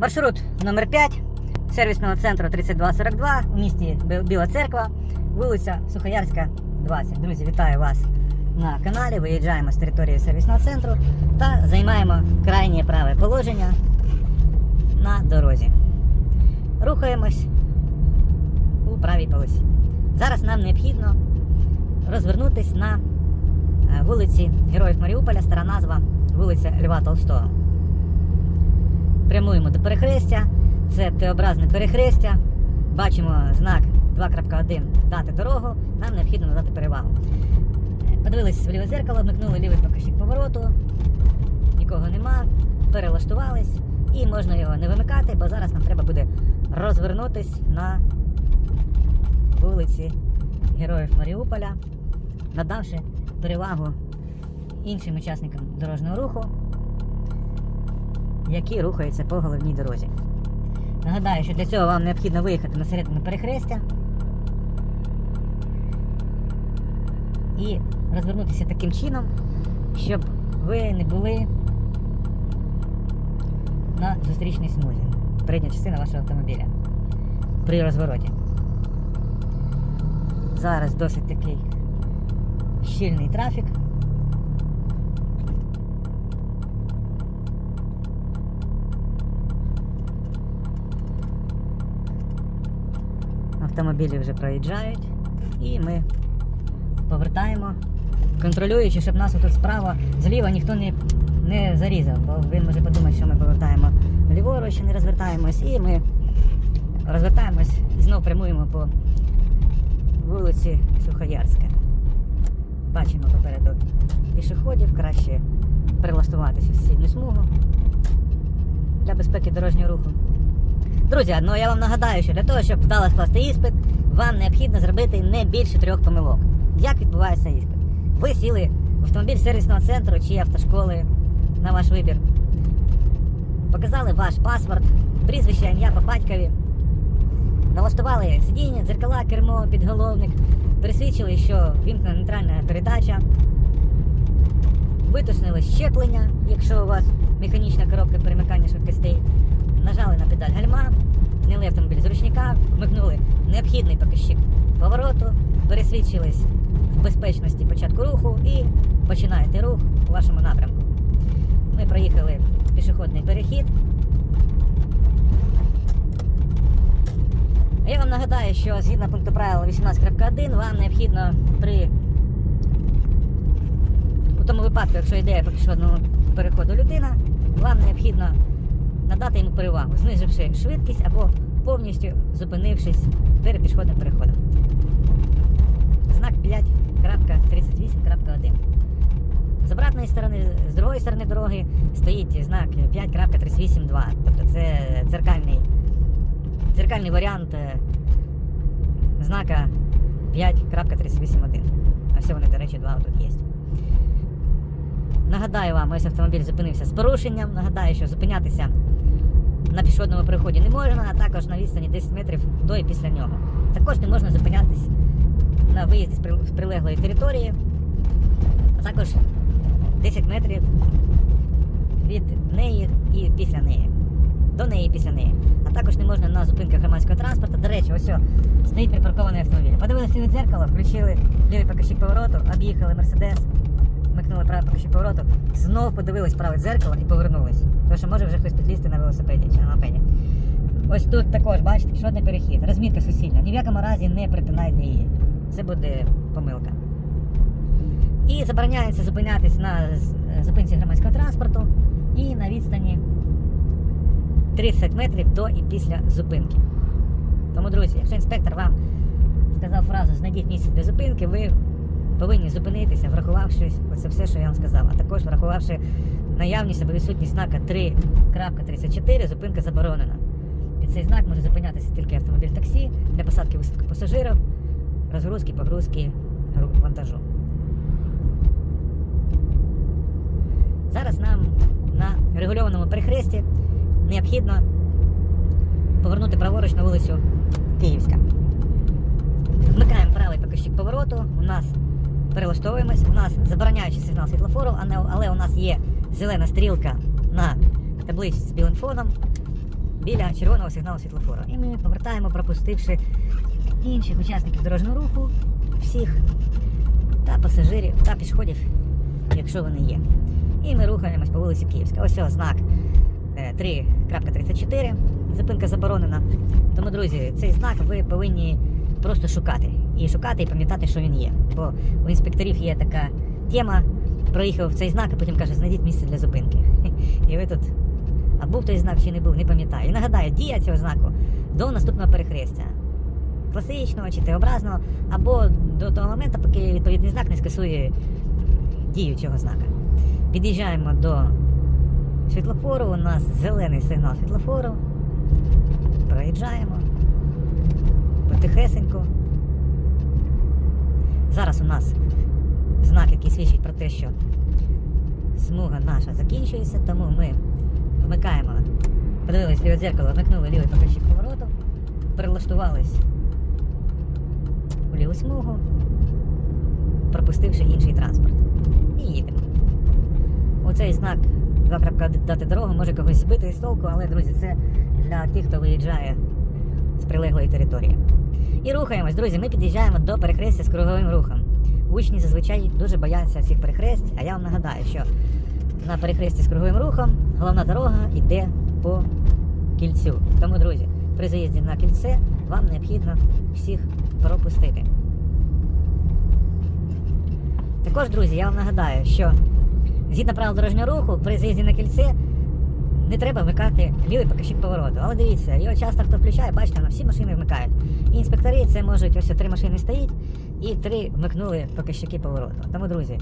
Маршрут номер 5 сервісного центру 3242 у місті Біла Церква, вулиця Сухоярська, 20. Друзі, вітаю вас на каналі. Виїжджаємо з території сервісного центру та займаємо крайнє праве положення на дорозі. Рухаємось у правій полосі. Зараз нам необхідно розвернутись на е, вулиці Героїв Маріуполя, стара назва вулиця Льва Толстого. Прямуємо до перехрестя. Це Т-образне перехрестя. Бачимо знак 2.1 дати дорогу. Нам необхідно надати перевагу. Подивились в ліве зеркало, вмикнули лівий покажчик повороту. Нікого нема. Перелаштувались. І можна його не вимикати, бо зараз нам треба буде розвернутись на вулиці Героїв Маріуполя, надавши перевагу іншим учасникам дорожнього руху, які рухаються по головній дорозі. Нагадаю, що для цього вам необхідно виїхати на середину перехрестя і розвернутися таким чином, щоб ви не були на зустрічній смузі. Передня частина вашого автомобіля при розвороті. Зараз досить такий щільний трафік. Автомобілі вже проїжджають і ми повертаємо, контролюючи, щоб нас тут справа, зліва ніхто не, не зарізав, бо він може подумати, що ми повертаємо ліворуч, не розвертаємось, і ми розвертаємось і знову прямуємо по вулиці Сухоярська. Бачимо попереду пішоходів, краще прилаштуватися в сусідню смугу для безпеки дорожнього руху. Друзі, ну я вам нагадаю, що для того, щоб вдало скласти іспит, вам необхідно зробити не більше трьох помилок. Як відбувається іспит? Ви сіли в автомобіль сервісного центру чи автошколи на ваш вибір. Показали ваш паспорт, прізвище, ім'я по батькові, налаштували сидіння, дзеркала, кермо, підголовник, пересвідчили, що вімкнена нейтральна передача, витиснили щеплення, якщо у вас механічна коробка перемикання швидкостей, нажали на педаль гальма, зняли автомобіль з ручника, вмикнули необхідний показчик повороту, пересвідчились в безпечності початку руху і починаєте рух у вашому напрямку. Ми проїхали пішохідний перехід. Я вам нагадаю, що згідно пункту правил 18.1 вам необхідно при у тому випадку, якщо йде по пішохідному переходу людина, вам необхідно надати йому перевагу, знизивши швидкість або повністю зупинившись перед пішохідним переходом. Знак 5.38.1. З обратної сторони, з другої сторони дороги стоїть знак 5.38.2. Тобто це дзеркальний, дзеркальний варіант е, знака 5.38.1. А все вони, до речі, два тут є. Нагадаю вам, ось автомобіль зупинився з порушенням. Нагадаю, що зупинятися на пішохідному переході не можна, а також на відстані 10 метрів до і після нього. Також не можна зупинятись на виїзді з прилеглої території, а також 10 метрів від неї і після неї. До неї і після неї. А також не можна на зупинках громадського транспорту. До речі, ось стоїть припаркований автомобіль. Подивилися в дзеркало, включили лівий показчик повороту, об'їхали Мерседес, вмикнули правий показчик повороту, знов подивились праве дзеркало і повернулись. Тому що може вже хтось підлізти на велосипеді чи на мопеді. Ось тут також, бачите, пішохідний перехід, розмітка суцільна. Ні в якому разі не притинайте її. Це буде помилка. І забороняється зупинятись на зупинці громадського транспорту і на відстані 30 метрів до і після зупинки. Тому, друзі, якщо інспектор вам сказав фразу знайдіть місце для зупинки, ви повинні зупинитися, врахувавши оце все, що я вам сказав, а також врахувавши наявність або відсутність знака 3.34, зупинка заборонена. Під цей знак може зупинятися тільки автомобіль таксі для посадки висадки пасажирів, розгрузки, погрузки вантажу. Зараз нам на регульованому перехресті необхідно повернути праворуч на вулицю Київська. Вмикаємо правий показчик повороту. У нас перелаштовуємось. У нас забороняючий сигнал світлофору, але у нас є зелена стрілка на табличці з білим фоном. біля червоного сигналу світлофору. І ми повертаємо, пропустивши інших учасників дорожнього руху, всіх та пасажирів та пішоходів, якщо вони є. І ми рухаємось по вулиці Київська. Ось ось знак е, 3.34. Зупинка заборонена. Тому, друзі, цей знак ви повинні просто шукати. І шукати, і пам'ятати, що він є. Бо у інспекторів є така тема. Проїхав цей знак, а потім каже, знайдіть місце для зупинки. І ви тут. А був той знак чи не був, не пам'ятаю. І нагадаю, дія цього знаку до наступного перехрестя. Класичного чи Т-образного, або до того моменту, поки відповідний знак не скасує дію цього знака. Під'їжджаємо до світлофору, у нас зелений сигнал світлофору. Проїжджаємо потихесенько. Зараз у нас знак, який свідчить про те, що смуга наша закінчується, тому ми вмикаємо, подивились ліве дзеркало, вмикнули лівий покажчик повороту, перелаштувались у ліву смугу, пропустивши інший транспорт. І їдемо. Оцей знак 2.1 дати дорогу може когось збити з толку, але, друзі, це для тих, хто виїжджає з прилеглої території. І рухаємось, друзі. Ми під'їжджаємо до перехрестя з круговим рухом. Учні зазвичай дуже бояться цих перехресть, а я вам нагадаю, що на перехресті з круговим рухом головна дорога йде по кільцю. Тому, друзі, при заїзді на кільце вам необхідно всіх пропустити. Також, друзі, я вам нагадаю, що згідно правил дорожнього руху, при заїзді на кільце не треба вмикати лівий покажчик повороту. Але дивіться, його часто хто включає, бачите, на всі машини вмикають. І інспектори це можуть, ось три машини стоїть, і три вмикнули показчики повороту. Тому, друзі,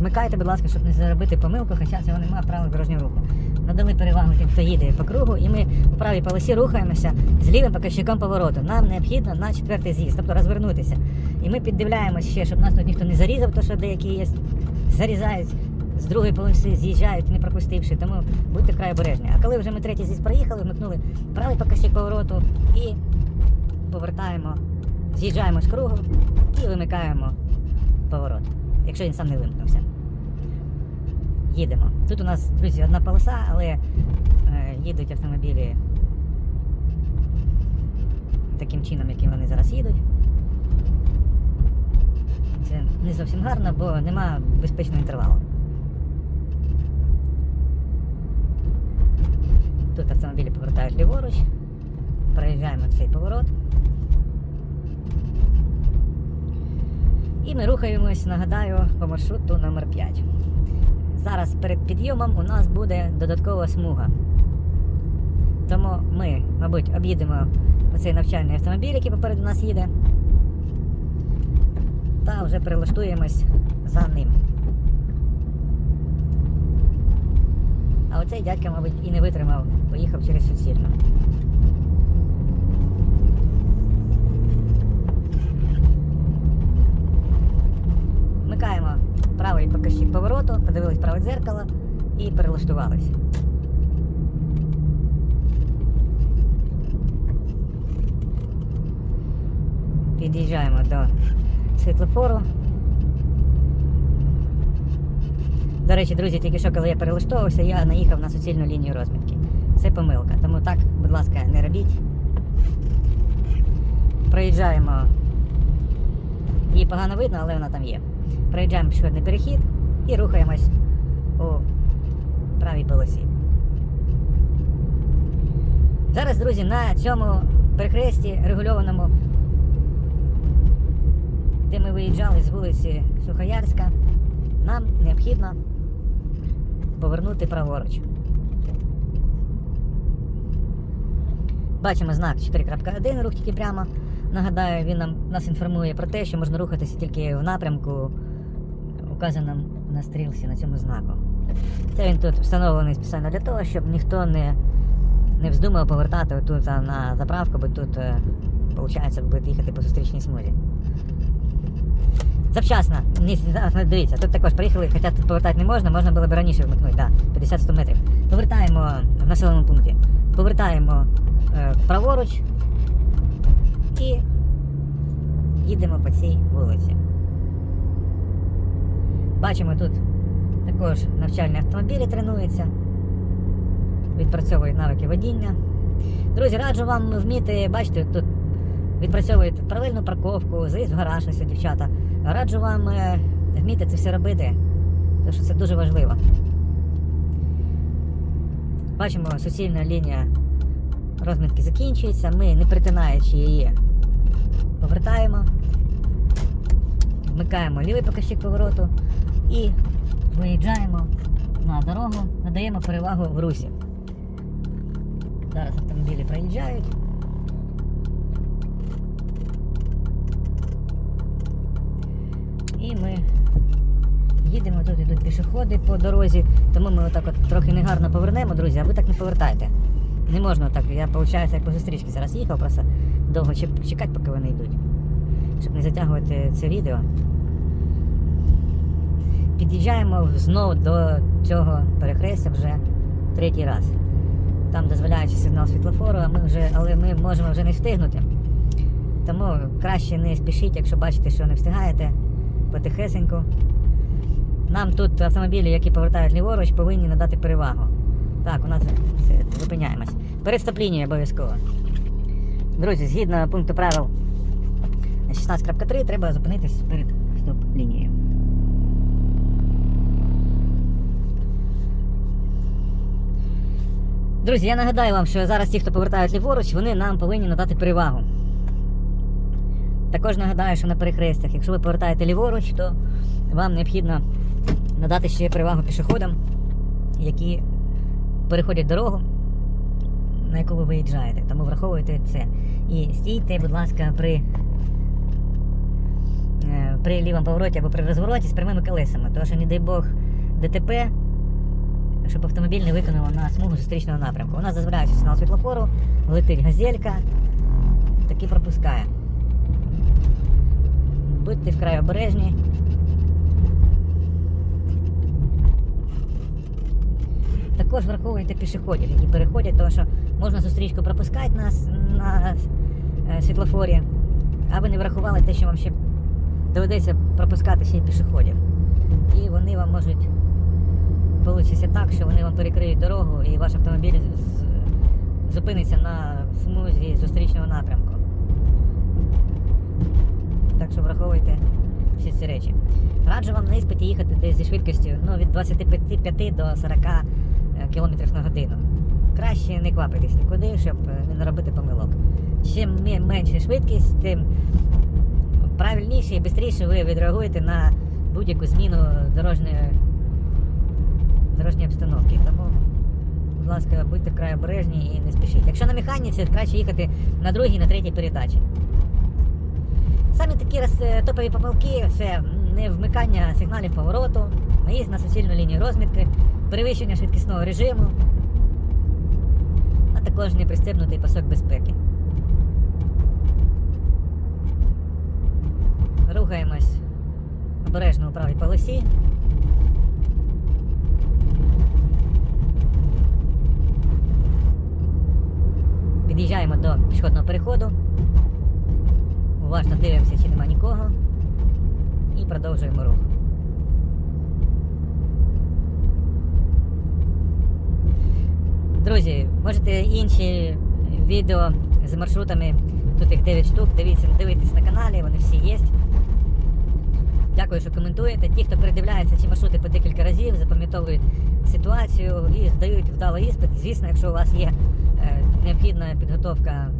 вмикайте, будь ласка, щоб не заробити помилку, хоча цього немає правил дорожнього руху. Надали перевагу тим, хто їде по кругу, і ми у правій полосі рухаємося з лівим показчиком повороту. Нам необхідно на четвертий з'їзд, тобто розвернутися. І ми піддивляємось ще, щоб нас тут ніхто не зарізав, то що деякі є, зарізають з другої полоси, з'їжджають, не пропустивши. Тому будьте вкрай обережні. А коли вже ми третій з'їзд проїхали, вмикнули правий показчик повороту і повертаємо, з'їжджаємо з кругу і вимикаємо поворот, якщо він сам не вимкнувся. Їдемо. Тут у нас, друзі, одна полоса, але е, їдуть автомобілі таким чином, яким вони зараз їдуть. Це не зовсім гарно, бо нема безпечного інтервалу. Тут автомобілі повертають ліворуч. Проїжджаємо цей поворот. І ми рухаємось, нагадаю, по маршруту номер 5 Зараз перед підйомом у нас буде додаткова смуга. Тому ми, мабуть, об'їдемо оцей навчальний автомобіль, який попереду нас їде. Та вже перелаштуємось за ним. А оцей дядька, мабуть, і не витримав, поїхав через суцільну. Вмикаємо правий показчик повороту, подивились праве дзеркало і перелаштувались. Під'їжджаємо до світлофору. До речі, друзі, тільки що коли я перелаштовувався, я наїхав на суцільну лінію розмітки. Це помилка. Тому так, будь ласка, не робіть. Проїжджаємо. Її погано видно, але вона там є. Проїжджаємо пішохідний перехід і рухаємось у правій полосі. Зараз, друзі, на цьому перехресті регульованому, де ми виїжджали з вулиці Сухоярська, нам необхідно повернути праворуч. Бачимо знак 4.1, рух тільки прямо. Нагадаю, він нам нас інформує про те, що можна рухатися тільки в напрямку, указаному на стрілці на цьому знаку. Це він тут встановлений спеціально для того, щоб ніхто не, не вздумав повертати отут на заправку, бо тут, виходить, буде їхати по зустрічній смузі. Завчасно. Ні, дивіться, тут також приїхали, хоча тут повертати не можна, можна було б раніше вмикнути, да, 50-100 метрів. Повертаємо в населеному пункті. Повертаємо е, праворуч і їдемо по цій вулиці. Бачимо тут також навчальні автомобілі тренуються. відпрацьовують навики водіння. Друзі, раджу вам вміти, бачите, тут відпрацьовують правильну парковку, заїзд в гараж, ось дівчата. Раджу вам е, вміти це все робити, тому що це дуже важливо. Бачимо, суцільна лінія розмітки закінчується. Ми, не притинаючи її, повертаємо, вмикаємо лівий показчик повороту і виїжджаємо на дорогу, надаємо перевагу в русі. Зараз автомобілі проїжджають. І ми їдемо, тут йдуть пішоходи по дорозі, тому ми отак от трохи негарно повернемо, друзі, а ви так не повертайте. Не можна так. Я, виходить, як по зустрічці зараз їхав, просто довго чекати, поки вони йдуть. Щоб не затягувати це відео. Під'їжджаємо знову до цього перехрестя вже третій раз. Там дозволяючи сигнал світлофору, а ми вже, але ми можемо вже не встигнути. Тому краще не спішіть, якщо бачите, що не встигаєте, потихесеньку. Нам тут автомобілі, які повертають ліворуч, повинні надати перевагу. Так, у нас зупиняємось. Перед стоп-лінією обов'язково. Друзі, згідно пункту правил 16.3, треба зупинитись перед стоп-лінією. Друзі, я нагадаю вам, що зараз ті, хто повертають ліворуч, вони нам повинні надати перевагу. Також нагадаю, що на перехрестях, якщо ви повертаєте ліворуч, то вам необхідно надати ще перевагу пішоходам, які переходять дорогу, на яку ви виїжджаєте. Тому враховуйте це. І стійте, будь ласка, при, е, при лівому повороті або при розвороті з прямими колесами. Тому що, не дай Бог, ДТП, щоб автомобіль не виконав на смугу зустрічного напрямку. У нас дозволяється сигнал світлофору, летить газелька, таки пропускає. Будьте вкрай обережні. Також враховуйте пішоходів, які переходять, тому що можна зустрічку пропускати на, на е, світлофорі, а ви не врахували те, що вам ще доведеться пропускати ще й пішоходів. І вони вам можуть вийти так, що вони вам перекриють дорогу і ваш автомобіль зупиниться на смузі зустрічного напрямку. Так що враховуйте всі ці речі. Раджу вам на іспиті їхати десь зі швидкістю ну, від 25 до 40 км на годину. Краще не квапитись нікуди, щоб е, не наробити помилок. Чим менша швидкість, тим правильніше і швидше ви відреагуєте на будь-яку зміну дорожньої, дорожньої обстановки. Тому, будь ласка, будьте вкрай обережні і не спішіть. Якщо на механіці, краще їхати на другій, на третій передачі. Самі такі е, топові помилки це не вмикання сигналів повороту, наїзд на суцільну лінію розмітки, перевищення швидкісного режиму, а також непристебнутий пасок безпеки. Рухаємось обережно у правій полосі. Під'їжджаємо до пішохідного переходу. Уважно дивимося, чи нема нікого. І продовжуємо рух. Друзі, можете інші відео з маршрутами, тут їх 9 штук, дивіться, дивитесь на каналі, вони всі є. Дякую, що коментуєте. Ті, хто передивляється ці маршрути по декілька разів, запам'ятовують ситуацію і здають вдало іспит. Звісно, якщо у вас є е, необхідна підготовка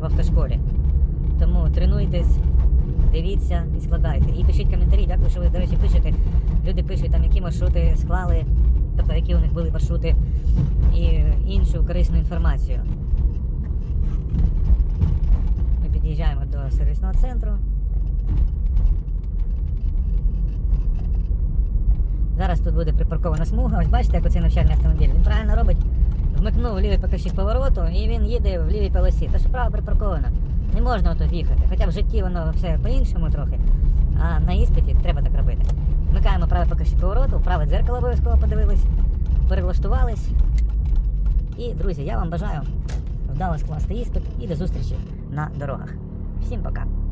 в автошколі. Тому тренуйтесь, дивіться і складайте. І пишіть коментарі. Дякую, що ви, до речі, пишете. Люди пишуть, там, які маршрути склали, тобто які у них були маршрути, і іншу корисну інформацію. Ми під'їжджаємо до сервісного центру. Зараз тут буде припаркована смуга. Ось бачите, як оцей навчальний автомобіль. Він правильно робить. Вмикнув лівий показчик повороту і він їде в лівій полосі. То що право припарковано. Не можна тут їхати. Хоча в житті воно все по-іншому трохи. А на іспиті треба так робити. Вмикаємо праве показчик повороту, праве дзеркало обов'язково подивились, перелаштувались. І, друзі, я вам бажаю вдало скласти іспит і до зустрічі на дорогах. Всім пока!